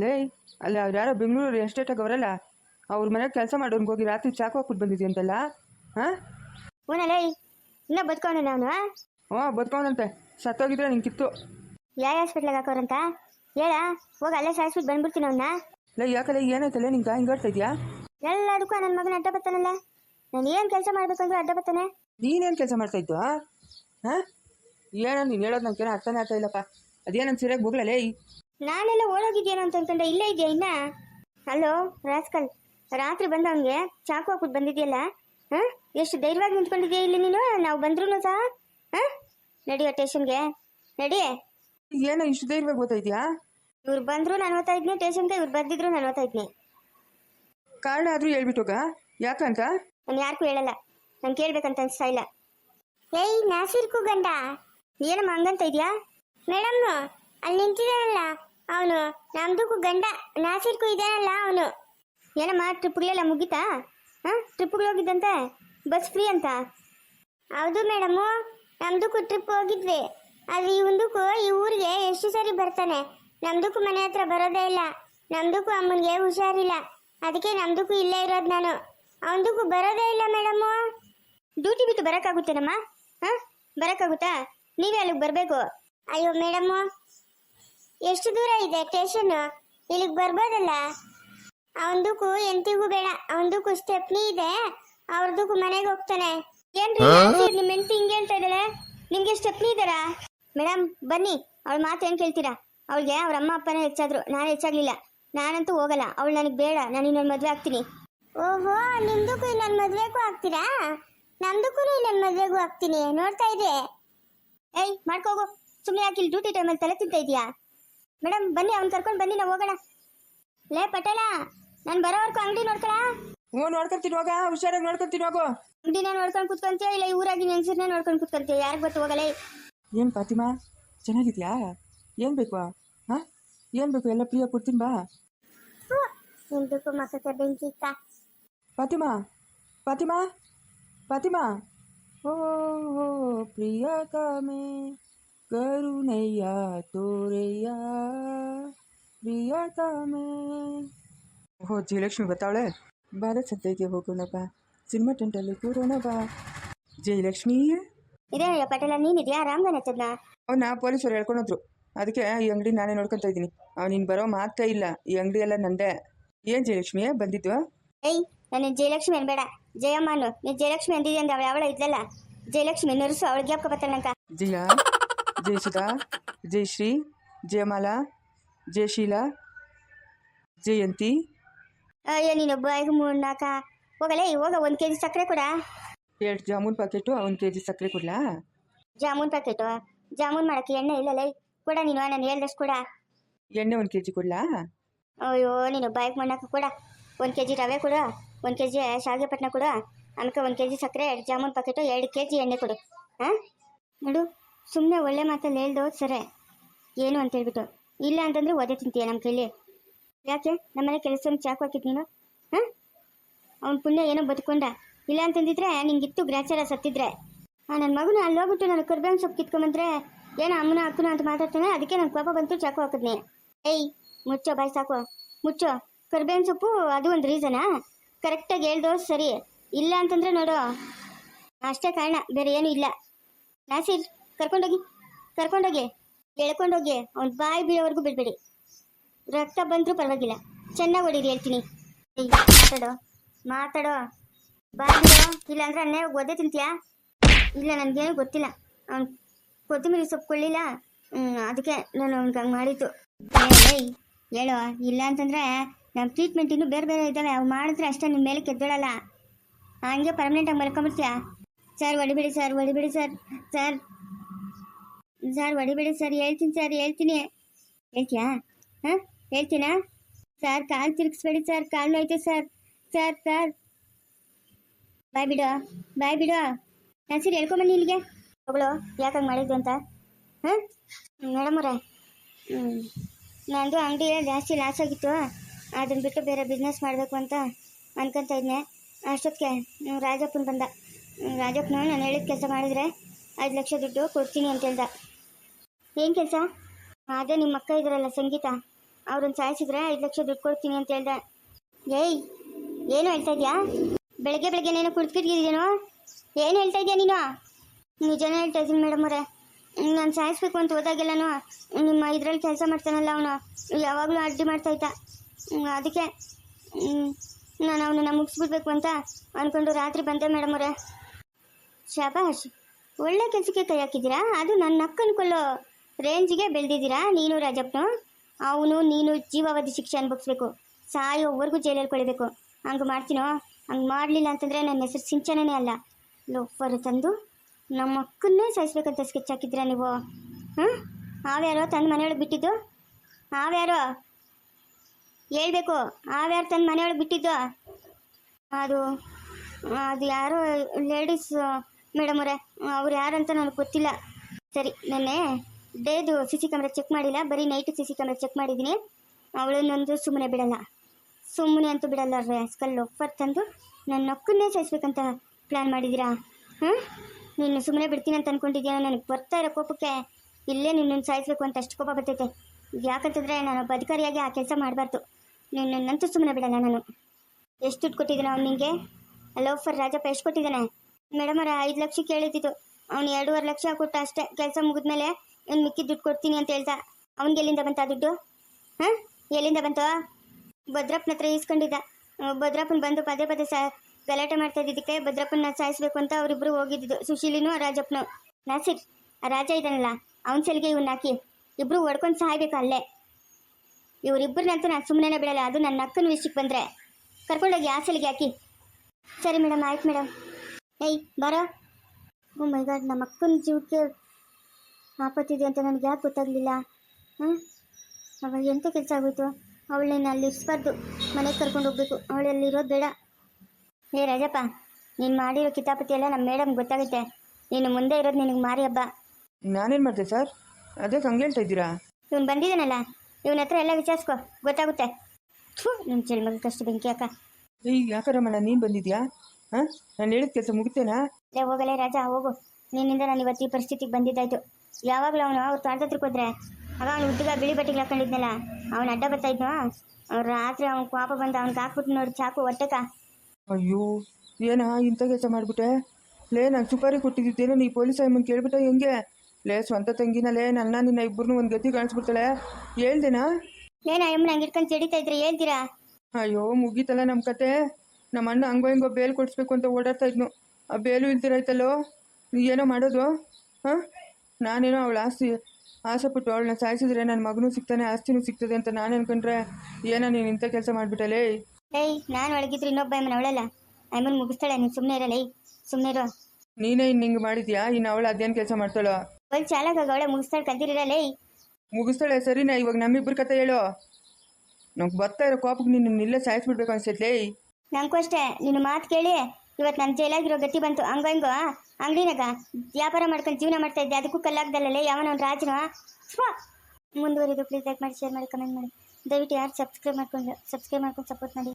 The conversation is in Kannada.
ಲೇ ಅಲ್ಲ ಅವ್ರು ಯಾರೋ ಬೆಂಗಳೂರು ಎಸ್ಟೇಟಾಗ ಅವರಲ್ಲ ಅವ್ರ ಮನೆಗೆ ಕೆಲಸ ಮಾಡೋನ್ಗೆ ಹೋಗಿ ರಾತ್ರಿ ಚಾಕು ಹಾಕ್ಬಿಟ್ಟು ಬಂದಿದ್ಯಂತಲ್ಲ ಹಾಂ? ಊನಲ್ಲೇ ಇನ್ನೂ ಬದುಕೋಣ ನಾನು ಹ್ಞೂ ಬದುಕೋಣಂತೆ ಸತ್ತೋಗಿದ್ರೆ ನಿಂಗೆ ಕಿತ್ತು. ಯಾವ ಹಾಸ್ಪಿಟ್ಲಾಗ ಹಾಕೋರಂತ? ಹೇಳ ಹೋಗಿ ಅಲ್ಲೇ ಸಾಯಿಸ್ಬಿಟ್ಟು ಬಂದ್ಬಿಡ್ತೀನಿ ಅವನ್ನ ಲೇ ಯಾಕಲ್ಲ ಏನಾಯ್ತಲ್ಲ ನಿಂಗೆ ಹಿಂಗೆ ಆಡ್ತಾ ಇದೆಯಾ? ಎಲ್ಲದಕ್ಕೂ ನನ್ನ ಮಗನ ಅಡ್ಡ ಬರ್ತಾನಲ್ಲ. ನಾನು ಏನು ಕೆಲಸ ಮಾಡ್ಬೇಕಂದ್ರೆ ಅಡ್ಡ ಬರ್ತಾನೆ. ನೀನೇನು ಕೆಲಸ ಮಾಡ್ತಾ ಇದ್ದು ಹಾಂ? ಏನೋ ನೀನು ಹೇಳೋದು ನಂಗೆ ಅರ್ಥನೇ ಆಗ್ತಾ ಇಲ್ಲಪ್ಪ. ಅದೇನೋ ಸರಿಯಾಗಿ ಹೋಗ್ಲೇ ನಾನೆಲ್ಲ ಓಡೋಗಿದ್ದೇನೋ ಅಂತ ಅನ್ಕೊಂಡೆ ಇಲ್ಲೇ ಇದೆಯಾ ಇನ್ನ? ಹಲೋ ರಾಸ್ಕಲ್ ರಾತ್ರಿ ಬಂದ ಅವನಿಗೆ ಚಾಕು ಹಾಕ್ಬಿಟ್ಟು ಬಂದಿದ್ಯಲ್ಲ? ಹಾಂ? ಎಷ್ಟು ಧೈರ್ಯವಾಗಿ ನಿಂತ್ಕೊಂಡಿದ್ಯಾ ಇಲ್ಲಿ ನೀನು? ನಾವು ಬಂದ್ರೂ ಸಹ? ಹಾಂ? ನಡಿಯೋ ಟೇಷನ್ಗೆ? ನಡಿ ಏನೋ ಇಷ್ಟು ಧೈರ್ಯವಾಗಿ ಗೊತ್ತಾ ಇದೆಯಾ? ಇವ್ರು ಬಂದ್ರು ನಾನು ಓದ್ತಾ ಇದ್ನಿ ಟೇಷನ್ಗೆ ಇವ್ರು ಬಂದಿದ್ರು ನಾನು ಓದ್ತಾ ಇದ್ನಿ. ಕಾರಣ ಆದರೂ ಹೋಗ? ಯಾಕಂತ ನಾನು ಯಾರಿಗೂ ಹೇಳಲ್ಲ. ನಾನು ಕೇಳ್ಬೇಕಂತ ಅನ್ಸ್ತಾ ಇಲ್ಲ. ಏಯ್ ನಾಸಿರ್ಕು ಗಂಡ ಏನಮ್ಮ ಹಂಗಂತ ಇದೆಯಾ? ಮೇಡಮ್ ಅಲ್ಲಿ ನಿಂತಿದ್ದಾನಲ್ಲ ಅವನು ನಮ್ದಕ್ಕೂ ಗಂಡ ನಾಸಿರ್ಕು ಇದ್ದಾನಲ್ಲ ಅವನು. ಏನಮ್ಮ ಟ್ರಿಪ್ಗಳೆಲ್ಲ ಮುಗೀತಾ? ಹಾಂ? ಟ್ರಿಪ್ಗೆ ಹೋಗಿದ್ದಂತೆ? ಬಸ್ ಫ್ರೀ ಅಂತ? ಹೌದು ಮೇಡಮು ನಮ್ದಕ್ಕೂ ಟ್ರಿಪ್ ಹೋಗಿದ್ವಿ. ಅದು ಇವಂದಕ್ಕೂ ಈ ಊರಿಗೆ ಎಷ್ಟು ಸರಿ ಬರ್ತಾನೆ. ನಮ್ದಕ್ಕೂ ಮನೆ ಹತ್ರ ಬರೋದೇ ಇಲ್ಲ. ನಮ್ದಕ್ಕೂ ಅಮ್ಮನಿಗೆ ಹುಷಾರಿಲ್ಲ. ಅದಕ್ಕೆ ನಮ್ದಕ್ಕೂ ಇಲ್ಲೇ ಇರೋದು ನಾನು. ಅವನದಕ್ಕೂ ಬರೋದೇ ಇಲ್ಲ ಮೇಡಮು. ಡ್ಯೂಟಿ ಬಿಟ್ಟು ಬರೋಕ್ಕಾಗುತ್ತೇನಮ್ಮ? ಹಾಂ? ಬರೋಕ್ಕಾಗುತ್ತಾ? ನೀವೇ ಅಲ್ಲಿಗೆ ಬರಬೇಕು? ಅಯ್ಯೋ ಮೇಡಮು ಎಷ್ಟು ದೂರ ಇದೆ ಸ್ಟೇಷನ್? ಇಲ್ಲಿಗೆ ಬರ್ಬೋದಲ್ಲ? ಅವನದಕ್ಕೂ ಎಂತಿಗೂ ಬೇಡ. ಅವನದಕ್ಕೂ ಸ್ಟೆಪ್ನಿ ಇದೆ. ಅವ್ರದಕ್ಕೂ ಮನೆಗೆ ಹೋಗ್ತಾನೆ. ಏನ್ರಿ ನಿಮ್ ನಿಮ್ಮ ಹೆಂಡತಿ ಹಿಂಗೆ ಹೇಳ್ತಾ ಇದ್ದಾಳೆ? ನಿಮ್ಗೆ ಸ್ಟೆಪ್ನಿ ಇದ್ದಾರಾ ಮೇಡಮ್ ಬನ್ನಿ. ಅವಳ ಮಾತು ಏನು ಕೇಳ್ತೀರಾ? ಅವಳಿಗೆ ಅವ್ರ ಅಮ್ಮ ಅಪ್ಪನೇ ಹೆಚ್ಚಾದ್ರು. ನಾನು ಹೆಚ್ಚಾಗ್ಲಿಲ್ಲ. ನಾನಂತೂ ಹೋಗಲ್ಲ. ಅವಳು ನನಗೆ ಬೇಡ. ನಾನು ಇನ್ನೊಂದು ಮದುವೆ ಆಗ್ತೀನಿ. ಓಹೋ ನಿಮ್ದಕ್ಕೂ ಇನ್ನೊಂದು ಮದುವೆಗೂ ಆಗ್ತೀರಾ? ನಮ್ದಕ್ಕೂ ಇನ್ನೊಂದು ಮದುವೆಗೂ ಆಗ್ತೀನಿ. ನೋಡ್ತಾ ಇದೆ ಏಯ್ ಮಾಡ್ಕೋಗು ಸುಮ್ಮನೆ ಯಾಕೆ ಇಲ್ಲಿ ಡ್ಯೂಟಿ ಟೈಮಲ್ಲಿ ತಲೆ ತಿಂತ ಇದೆಯಾ? ಮೇಡಮ್ ಬನ್ನಿ ಅವ್ನು ಕರ್ಕೊಂಡು ಬನ್ನಿ ನಾವು ಹೋಗೋಣ. ಲೇ ಪಟೇಲ ನಾನು ಬರೋವರೆಗೂ ಅಂಗಡಿ ನೋಡ್ಕೊಳ? ಹ್ಞೂ ನೋಡ್ಕೊಂತೀನಿ ಹೋಗ ಹುಷಾರಾಗಿ ನೋಡ್ಕೊಂತೀನಿ ಹೋಗು. ಅಂಗಡಿನ ನೋಡ್ಕೊಂಡು ಕುತ್ಕೊಂತೀಯ ಇಲ್ಲ ಈ ಊರಾಗಿ ನೆನ್ಸಿರ್ನೇ ನೋಡ್ಕೊಂಡು ಕುತ್ಕೊಂತೀಯ? ಯಾರಿಗೆ ಗೊತ್ತು ಹೋಗಲೇ? ಏನು ಫಾತಿಮಾ? ಚೆನ್ನಾಗಿದ್ಯಾ? ಏನು ಬೇಕು ಹಾಂ? ಏನು ಬೇಕು ಎಲ್ಲ ಪ್ರಿಯ ಕೊಡ್ತೀನಿ ಬಾ. ನಿಮ್ದಕ್ಕೂ ಮಕ್ಕಕ್ಕೆ ಬೆಂಕಿ ಇಕ್ಕ ಫಾತಿಮಾ? ಫಾತಿಮಾ? ಫಾತಿಮಾ? ಓ ಹೋ ಪ್ರಿಯ ಕಾಮೆ. ಕರುಣಯ್ಯ ತೋರೆಯ ಪ್ರಿಯ ಕಾಮೆ ಓಹೋ ಜಯಲಕ್ಷ್ಮಿ ಬರ್ತಾವಳೆ? ಬಾರ ಸದ್ಯಕ್ಕೆ ಹೋಗೋಣ ಬಾ. ಸಿನಿಮಾ ಟೆಂಟಲ್ಲಿ ಕೂರೋಣ ಬಾ. ಜಯಲಕ್ಷ್ಮಿ? ಇದೇನಯ್ಯ ಪಟೇಲ ನೀನಿದ್ಯಾ? ರಾಮ್ಗನ್ ಹಚ್ಚದ್ನ ಅವನ್ನ ಪೊಲೀಸರು ಹೇಳ್ಕೊಂಡೋದ್ರು. ಅದಕ್ಕೆ ಈ ಅಂಗಡಿ ನಾನೇ ನೋಡ್ಕೊಂತ ಇದ್ದೀನಿ. ಅವ್ನು ನೀನು ಬರೋ ಮಾತೇ ಇಲ್ಲ. ಈ ಅಂಗಡಿ ಎಲ್ಲ ನಂದೇ. ಏನು ಜಯಲಕ್ಷ್ಮಿ ಬಂದಿದ್ದು ಏಯ್ ನಾನು ಜಯಲಕ್ಷ್ಮಿ ಅನ್ಬೇಡ. ಜಯಮ್ಮನು ನೀನು ಜಯಲಕ್ಷ್ಮಿ ಅಂದಿದ್ದೆ ಅಂದ ಅವಳು ಅವಳ ಇದ್ಲಲ್ಲ? ಜಯಲಕ್ಷ್ಮಿ ನರ್ಸು ಅವಳಿಗೆ ಜ್ಞಾಪಕ ಬರ್ತಾಳೆ ನಂಕ ಜಯ? ಜಯಸುಧಾ ಜಯಶ್ರೀ ಜಯಮಾಲಾ ಜಯಶೀಲಾ ಜಯಂತಿ ಅಯ್ಯೋ ನೀನು ಬಾಯಿಗೆ ನಾಕ ಹೋಗಲೇ ಹೋಗ ಒಂದು ಕೆ ಜಿ ಸಕ್ಕರೆ ಕೊಡ. ಎರಡು ಜಾಮೂನ್ ಪ್ಯಾಕೆಟು ಒಂದು ಕೆ ಜಿ ಸಕ್ಕರೆ ಕೊಡಲಾ? ಜಾಮೂನ್ ಪ್ಯಾಕೆಟು ಜಾಮೂನ್ ಮಾಡಕ್ಕೆ ಎಣ್ಣೆ ಇಲ್ಲಲೇ ಕೊಡ ನೀನು ನಾನು ಹೇಳ್ದಷ್ಟು ಕೊಡ. ಎಣ್ಣೆ ಒಂದು ಕೆ ಜಿ ಕೊಡಲಾ? ಅಯ್ಯೋ ನೀನು ಬಾಯಿಗೆ ಮಣ್ಣಾಕ ಕೊಡ. ಒಂದು ಕೆ ಜಿ ರವೆ ಕೊಡು ಒಂದು ಕೆ ಜಿ ಶಾವಿಗೆ ಪಟ್ನ ಕೊಡು ಆಮೇಲೆ ಒಂದು ಕೆ ಜಿ ಸಕ್ಕರೆ ಎರಡು ಜಾಮೂನ್ ಪ್ಯಾಕೆಟು ಎರಡು ಕೆ ಜಿ ಎಣ್ಣೆ ಕೊಡು. ಹಾಂ ನೋಡು. ಸುಮ್ಮನೆ ಒಳ್ಳೆ ಮಾತಲ್ಲಿ ಹೇಳ್ದು ಸರಿ. ಏನು ಅಂತ ಹೇಳ್ಬಿಟ್ಟು ಇಲ್ಲ ಅಂತಂದ್ರೆ ಒದೆ ತಿಂತೀಯ ನಮ್ಮ ಕೈಲಿ? ಯಾಕೆ? ನಮ್ಮನೆ ಕೆಲಸ ಚಾಕು ಹಾಕಿದ್ ಹಾಂ? ಅವ್ನ ಪುಣ್ಯ ಏನೋ ಬದುಕೊಂಡ. ಇಲ್ಲ ಅಂತಂದಿದ್ರೆ ನಿಂಗಿತ್ತು ಗ್ರಾಚಾರ ಸತ್ತಿದ್ರೆ. ಹಾಂ ನನ್ನ ಮಗನ ಅಲ್ಲಿ ಹೋಗ್ಬಿಟ್ಟು ನಾನು ಕರ್ಬೇವಿನ ಸೊಪ್ಪು ಕಿತ್ಕೊಂಬಂದ್ರೆ ಏನೋ ಅಮ್ಮನ ಅಕ್ಕನ ಅಂತ ಮಾತಾಡ್ತಾನೆ, ಅದಕ್ಕೆ ನನ್ನ ಕೋಪ ಬಂತು ಚಾಕು ಹಾಕಿದ್ನಿ. ಏಯ್, ಮುಚ್ಚೋ ಬಾಯ್ ಸಾಕು. ಮುಚ್ಚೋ. ಕರ್ಬೇವಿನ ಸೊಪ್ಪು ಅದು ಒಂದು ರೀಸನಾ ಕರೆಕ್ಟಾಗಿ ಹೇಳ್ದೋ ಸರಿ. ಇಲ್ಲ ಅಂತಂದ್ರೆ ನೋಡು. ಅಷ್ಟೇ ಕಾರಣ. ಬೇರೆ ಏನೂ ಇಲ್ಲ. ನಾಸಿರ್ ಕರ್ಕೊಂಡೋಗಿ ಕರ್ಕೊಂಡೋಗಿ, ಎಳ್ಕೊಂಡೋಗಿ ಅವ್ನು ಬಾಯಿ ಬೀಳೋವರೆಗೂ ಬಿಡಬೇಡಿ. ರಕ್ತ ಬಂದರೂ ಪರವಾಗಿಲ್ಲ. ಚೆನ್ನಾಗಿ ಹೊಡೀರಿ ಹೇಳ್ತೀನಿ. ಮಾತಾಡೋ ಮಾತಾಡೋ. ಬಾಯಿ ಇಲ್ಲ ಅಂದ್ರೆ ಅನ್ನೇ ಒದ್ದೆ ತಿಂತೀಯಾ? ಇಲ್ಲ, ನನಗೇನು ಗೊತ್ತಿಲ್ಲ. ಅವ್ನು ಕೊತ್ತಂಬರಿ ಸೊಪ್ಪು ಕೊಳ್ಳಿಲ್ಲ ಅದಕ್ಕೆ ನಾನು ಅವ್ನಿಗೆ ಹಂಗೆ ಮಾಡಿದ್ದು. ಏಯ್ ಹೇಳೋ, ಇಲ್ಲ ಅಂತಂದ್ರೆ ನಮ್ಮ ಟ್ರೀಟ್ಮೆಂಟ್ ಇನ್ನೂ ಬೇರೆ ಬೇರೆ ಇದ್ದಾವೆ ಅವು ಮಾಡಿದ್ರೆ ಅಷ್ಟೇ ನಿಮ್ಮ ಮೇಲೆ ಕೆದ್ದೋಳಲ್ಲ ಹಂಗೆ ಪರ್ಮನೆಂಟಾಗಿ ಮಲ್ಕೊಂಬಿಡ್ತೀಯಾ? ಸರ್, ಹೊಡಿಬೇಡಿ ಸರ್ ಹೊಡಿಬೇಡಿ ಸರ್. ಸರ್ ಸರ್ ಹೊಡಿಬೇಡಿ ಸರ್, ಹೇಳ್ತೀನಿ ಸರ್, ಹೇಳ್ತೀನಿ. ಹೇಳ್ತೀಯಾ? ಹಾಂ? ಹೇಳ್ತೀನಾ ಸರ್, ಕಾಲು ತಿರುಗಿಸ್ಬೇಡಿ ಸರ್, ಕಾಲು ನೋಯ್ತು ಸರ್. Sir sir. ಬಾಯ್ ಬಿಡು ಬಾಯ್ ಬಿಡು. ನಾನು ಸರಿ ಹೇಳ್ಕೊಂಬನ್ನಿ ಇಲ್ಲಿಗೆ. ಹೋಗ್ಳು ಯಾಕಂಗೆ ಮಾಡಿದ್ದು ಅಂತ? ಹಾಂ? ಮೇಡಮ್ ಅವರೇ. ಹ್ಞೂ ನಂದು ಅಂಗಡಿ ಜಾಸ್ತಿ ಲಾಸ್ ಆಗಿತ್ತು. ಅದನ್ನು ಬಿಟ್ಟು ಬೇರೆ ಬಿಸ್ನೆಸ್ ಮಾಡಬೇಕು ಅಂತ ಅನ್ಕೊತ ಇದ್ನೆ. ಅಷ್ಟೊತ್ತಿಗೆ ರಾಜಪ್ಪನ ಬಂದ. ರಾಜಪ್ಪನು ನಾನು ಹೇಳಿದ ಕೆಲಸ ಮಾಡಿದರೆ ಐದು ಲಕ್ಷ ದುಡ್ಡು ಕೊಡ್ತೀನಿ ಅಂತ ಹೇಳ್ದ. ಏನು ಕೆಲಸ? ಅದೇ ನಿಮ್ಮ ಅಕ್ಕ ಇದ್ರಲ್ಲ ಸಂಗೀತ, ಅವ್ರನ್ನ ಸಾಯಿಸಿದ್ರೆ ಐದು ಲಕ್ಷ ದುಡ್ಡು ಕೊಡ್ತೀನಿ ಅಂತ ಹೇಳ್ದೆ. ಏಯ್, ಏನು ಹೇಳ್ತಾ ಇದೆಯಾ? ಬೆಳಗ್ಗೆ ಬೆಳಗ್ಗೆ ನೀನು ಕುಡ್ತಿರ್ಗಿದ್ದೀನೋ ಏನು ಹೇಳ್ತಾ ಇದೆಯಾ ನೀನು? ನಿಜನೇ ಹೇಳ್ತಾ ಇದ್ದೀನಿ ಮೇಡಮ್ ಅವರೇ. ನಾನು ಸಾಯಿಸ್ಬೇಕು ಅಂತ ಹೋದಾಗೆಲ್ಲನು ನಿಮ್ಮ ಇದರಲ್ಲಿ ಕೆಲಸ ಮಾಡ್ತಾನಲ್ಲ ಅವನು. ಯಾವಾಗಲೂ ಅಡ್ಡಿ ಮಾಡ್ತಾ ಇದ್ದ. ಅದಕ್ಕೆ ನಾನು ಅವನನ್ನ ಮುಗಿಸ್ಬಿಡ್ಬೇಕು ಅಂತ ಅಂದ್ಕೊಂಡು ರಾತ್ರಿ ಬಂದೆ ಮೇಡಮ್ ಅವರೇ. ಶಾಬಾಷ್, ಒಳ್ಳೆ ಕೆಲಸಕ್ಕೆ ಕೈ ಹಾಕಿದ್ದೀರಾ? ಅದು ನನ್ನ ಅಕ್ಕನ್ಕೊಳ್ಳೋ ರೇಂಜಿಗೆ ಬೆಳೆದಿದ್ದೀರಾ? ನೀನು ರಾಜಪ್ಪನು? ಅವನು, ನೀನು ಜೀವಾವಧಿ ಶಿಕ್ಷೆ ಅನುಭವಿಸ್ಬೇಕು. ಸಾಯೋವರೆಗೂ ಜೈಲಲ್ಲಿ ಕೊಳಿಬೇಕು. ಹಂಗೆ ಮಾಡ್ತೀನೋ? ಹಂಗೆ ಮಾಡಲಿಲ್ಲ ಅಂತಂದರೆ ನನ್ನ ಹೆಸರು ಸಿಂಚನನೇ ಅಲ್ಲ. ಲೋಫರ್ ತಂದು ನಮ್ಮ ಅಕ್ಕನ್ನೇ ಸಾಯಿಸ್ಬೇಕಂತ ಸ್ಕೆಚ್ ಹಾಕಿದ್ದೀರಾ ನೀವು? ಹಾಂ? ಆವ್ಯಾರೋ ತಂದು ಮನೆಯೊಳಗೆ ಬಿಟ್ಟಿದ್ದು? ಆವ್ಯಾರೋ? ಹೇಳಬೇಕು. ಆವ್ಯಾರು ತಂದು ಮನೆಯೊಳಗೆ ಬಿಟ್ಟಿದ್ದು? ಅದು ಅದು ಯಾರೋ ಲೇಡೀಸ್ ಮೇಡಮ್ ಅವರೇ, ಅವ್ರು ಯಾರಂತ ನನಗೆ ಗೊತ್ತಿಲ್ಲ. ಸರಿ, ನೆನ್ನೆ ಡೇದು ಸಿ ಸಿ ಕ್ಯಾಮ್ರಾ ಚೆಕ್ ಮಾಡಿಲ್ಲ, ಬರೀ night C C camera check ಮಾಡಿದ್ದೀನಿ. ಅವಳನ್ನೊಂದು ಸುಮ್ಮನೆ ಬಿಡಲ್ಲ. ಸುಮ್ಮನೆ ಅಂತೂ ಬಿಡಲ್ಲ ಸ್ಕಲ್ ಒಫರ್ ತಂದು ನನ್ನ ನಕ್ಕನ್ನೇ ಸಾಯಿಸ್ಬೇಕಂತ ಪ್ಲ್ಯಾನ್ ಮಾಡಿದ್ದೀರಾ? ಹಾಂ? ನೀನು ಸುಮ್ಮನೆ ಬಿಡ್ತೀನಿ ಅಂತ ಅನ್ಕೊಂಡಿದ್ದೀನ ನನಗೆ ಬರ್ತಾ ಇರೋ ಕೋಪಕ್ಕೆ ಇಲ್ಲೇ ನಿನ್ನನ್ನು ಸಾಯಿಸ್ಬೇಕು ಅಂತ ಅಷ್ಟು ಕೋಪ ಬರ್ತೈತೆ. ಯಾಕಂತಂದರೆ ನಾನು ಅಧಿಕಾರಿಯಾಗಿ ಆ ಕೆಲಸ ಮಾಡಬಾರ್ದು. ನಿನ್ನನ್ನಂತೂ ಸುಮ್ಮನೆ ಬಿಡಲ್ಲ ನಾನು. ಎಷ್ಟು ದುಡ್ಡು ಕೊಟ್ಟಿದ್ದೀನಿ ಅವ್ನು ನಿಂಗೆ? ಲೋಫರ್ ರಾಜಪ್ಪ ಎಷ್ಟು ಕೊಟ್ಟಿದ್ದಾನೆ? ಮೇಡಮ್ ಅವರ, ಐದು ಲಕ್ಷ ಕೇಳಿದ್ದಿದ್ದು. ಅವ್ನು ಎರಡೂವರೆ ಲಕ್ಷ ಕೊಟ್ಟ ಅಷ್ಟೇ. ಕೆಲಸ ಮುಗಿದ್ಮೇಲೆ ಇವ್ನು ಮಿಕ್ಕಿದ ದುಡ್ಡು ಕೊಡ್ತೀನಿ ಅಂತ ಹೇಳ್ದ. ಅವ್ನಿಗೆ ಎಲ್ಲಿಂದ ಬಂತ ದುಡ್ಡು? ಹಾಂ? ಎಲ್ಲಿಂದ ಬಂತು? ಭದ್ರಪ್ಪನ ಹತ್ರ ಈಸ್ಕೊಂಡಿದ್ದ. ಭದ್ರಪ್ಪನ ಬಂದು ಪದೇ ಪದೇ ಸ, ಗಲಾಟೆ ಮಾಡ್ತಾ ಇದ್ದಿದ್ದಕ್ಕೆ ಭದ್ರಪ್ಪನ ಸಾಯಿಸ್ಬೇಕು ಅಂತ ಅವರಿಬ್ಬರು ಹೋಗಿದ್ದು ಸುಶೀಲಿನೂ ರಾಜಪ್ಪನು. ನಾಸಿರ್ ರಾಜ ಇದ್ದಾನಲ್ಲ, ಅವನ ಸಲಿಗೆ ಇವ್ನ ಹಾಕಿ. ಇಬ್ರು ಹೊಡ್ಕೊಂಡು ಸಾಯ್ಬೇಕು ಅಲ್ಲೇ. ಇವರಿಬ್ಬರನ್ನಂತೂ ನಾನು ಸುಮ್ಮನೆ ಬಿಡಲ್ಲ, ಅದು ನನ್ನ ಅಕ್ಕನ ವಿಷಯಕ್ಕೆ ಬಂದರೆ. ಕರ್ಕೊಂಡೋಗಿ ಆ ಸಲಿಗೆ ಹಾಕಿ. ಸರಿ ಮೇಡಮ್, ಆಯ್ತು ಮೇಡಮ್. ಏಯ್, ಬಾರೋ. ಓ ಮೈ ಗಾಡ್ ನಮ್ಮ ಅಕ್ಕನ ಜೀವಕ್ಕೆ ಆಪತ್ತಿದೆ ಅಂತ ನನಗೆ ಯಾಕೆ ಗೊತ್ತಾಗಲಿಲ್ಲ? ಹಾಂ? ಅವಾಗ ಎಂಥ ಕೆಲಸ ಆಗೋಯ್ತು? ಅವಳನ್ನ ಅಲ್ಲಿ ಇರಿಸ್ಬಾರ್ದು ಮನೆಗೆ ಕರ್ಕೊಂಡು ಹೋಗ್ಬೇಕು. ಅವಳಲ್ಲಿ ಇರೋದು ಬೇಡ. ಏ ರಾಜಪ್ಪ ನೀನು ಮಾಡಿರೋ ಕಿತಾಪತಿ ಎಲ್ಲ ನಮ್ಮ ಮೇಡಮ್ ಗೊತ್ತಾಗುತ್ತೆ. ನೀನು ಮುಂದೆ ಇರೋದು ನಿನಗೆ ಮಾರಿ ಹಬ್ಬ. ನಾನೇನು ಮಾಡಿದೆ ಸರ್? ಅದೇ ಹಂಗೆ ಹೇಳ್ತಾ ಇದ್ದೀರಾ? ಇವನು ಬಂದಿದ್ದಾನಲ್ಲ ಇವನ ಹತ್ರ ಎಲ್ಲ ವಿಚಾರಿಸ್ಕೊ ಗೊತ್ತಾಗುತ್ತೆ. ಥೂ ನಿಮ್ಮ ಮಗ ಕಷ್ಟ ಬೆಂಕಿ ಅಕ್ಕ ಏಯ್ ಯಾಕರಮ್ಮಣ್ಣ ನೀನು ಬಂದಿದ್ಯಾ? ಹಾಂ? ನಾನು ಹೇಳಿದ ಕೆಲಸ ಮುಗಿತೇನಾ? ಲೇ ಹೋಗಲೇ ರಾಜ ಹೋಗು. ನಿನ್ನಿಂದ ನಾನು ಇವತ್ತು ಈ ಪರಿಸ್ಥಿತಿಗೆ ಬಂದಿದ್ದಾಯ್ತು. ಯಾವಾಗಲೂ ಅವನು ಅವ್ರು ತೋಟದ ಹತ್ರಕ್ಕೆ ಹೋದ್ರೆ ಆಗ ಅವನು ಹುಟ್ಟಿದ ಬಿಳಿ ಬಟ್ಟೆಗೆ ಹಾಕೊಂಡಿದ್ನಲ್ಲ ಅವ್ನು ಅಡ್ಡ ಬರ್ತಾ ಇದ್ನು? ಅವ್ನು ರಾತ್ರಿ ಅವ್ನ ಪಾಪ ಬಂದು ಅವ್ನಿಗೆ ಹಾಕ್ಬಿಟ್ಟು ನೋಡಿ ಚಾಕು ಹೊಟ್ಟೆಕ. ಅಯ್ಯೋ ಏನಾ ಇಂಥ ಕೆಲಸ ಮಾಡಿಬಿಟ್ಟೆ? ಲೇ ನಾನು ಸುಪಾರಿ ಕೊಟ್ಟಿದ್ದೇನೋ ನೀ ಪೊಲೀಸ್ ಸಾಹೇಬನ್ ಕೇಳ್ಬಿಟ್ಟ ಹೆಂಗೆ? ಲೇ ಸ್ವಂತ ತಂಗಿನಲ್ಲೇ ನನ್ನ ನಿನ್ನ ಇಬ್ಬರನ್ನೂ ಒಂದು ಗತಿ ಕಾಣಿಸ್ಬಿಡ್ತಾಳೆ. ಹೇಳ್ದೇನಾ? ಏನ ಅಯ್ಯಮ್ಮ ನಂಗೆ ಇಟ್ಕೊಂಡು ಚೆಡಿತಾ ಇದ್ರೆ ಹೇಳ್ತೀರಾ? ಅಯ್ಯೋ ಮುಗೀತಲ್ಲ ನಮ್ಮ ಕತೆ. ನಮ್ಮ ಅಣ್ಣ ಹಂಗೋ ಹಿಂಗೋ ಬೇಲ್ ಕೊಡಿಸ್ಬೇಕು ಅಂತ ಓಡಾಡ್ತಾ ಇದ್ನು. ಆ ಬೇಲು ಇಲ್ದಿರಾಯ್ತಲ್ಲೋ ನೀ ಏನೋ ಮಾಡೋದು? ಹಾಂ? ನಾನೇನೋ ಅವಳ ಆಸ್ತಿ ಆಸೆಪಟ್ಟು ಅವಳನ್ನ ಸಾಯಿಸಿದ್ರೆ ನನ್ನ ಮಗನೂ ಸಿಗ್ತಾನೆ ಆಸ್ತಿನೂ ಸಿಗ್ತದೆ ಅಂತ ನಾನು ಅನ್ಕೊಂಡ್ರೆ ಏನೋ ನೀನು ಇಂಥ ಕೆಲಸ ಮಾಡಿಬಿಟ್ಟಲೇ ಏಯ್? ನಾನು ಒಳಗಿದ್ರೆ ಇನ್ನೊಬ್ಬ ಅಮ್ಮನ ಅವಳಲ್ಲ? ಅಮ್ಮನ ಮುಗಿಸ್ತಾಳೆ ನೀನು ಸುಮ್ಮನೆ ಇರಲ್ಲ ಏಯ್? ಸುಮ್ಮನೆ ಇರೋ. ನೀನೇ ಇನ್ನು ಹಿಂಗೆ ಮಾಡಿದ್ಯಾ? ಇನ್ನು ಅವಳು ಅದೇನು ಕೆಲಸ ಮಾಡ್ತಾಳೋ? ಒಂದು ಚಾಲಕ ಅವಳೆ ಮುಗಿಸ್ತಾಳೆ ಕಲ್ತಿರಲ್ಲ ಏಯ್? ಮುಗಿಸ್ತಾಳೆ ಸರಿನಾ? ಇವಾಗ ನಮ್ಮಿಬ್ಬರ ಕತೆ ಹೇಳು. ನಂಗೆ ಬರ್ತಾ ಇರೋ ಕೋಪಕ್ಕೆ ನೀನು ಇಲ್ಲೇ ಸಾಯಿಸ್ಬಿಡ್ಬೇಕು ಅನ್ಸೈತ್ಲೇ ನಂಗೂ ಅಷ್ಟೇ. ನಿನ್ನ ಮಾತು ಕೇಳಿ. ಇವತ್ತು ನನ್ನ ಜೈಲಾಗಿರೋ ಗತಿ ಬಂತು. ಹಂಗ ಹಿಂಗೋ ಅಂಗಡಿನಾಗ ವ್ಯಾಪಾರ ಮಾಡ್ಕೊಂಡು ಜೀವನ ಮಾಡ್ತಾ ಇದ್ದೆ. ಅದಕ್ಕೂ ಕಲ್ಲಾಗ್ದಲ್ಲೇ ಯಾವನೋ ಒಂದು ರಾಜನ ಮುಂದುವರಿದು ಪ್ಲೀಸ್ ಲೈಕ್ ಮಾಡಿ ಶೇರ್ ಮಾಡಿ ಕಮೆಂಟ್ ಮಾಡಿ. ದಯವಿಟ್ಟು ಯಾರು ಸಬ್ಸ್ಕ್ರೈಬ್ ಮಾಡ್ಕೊಂಡು ಸಬ್ಸ್ಕ್ರೈಬ್ ಮಾಡ್ಕೊಂಡು ಸಪೋರ್ಟ್ ಮಾಡಿ.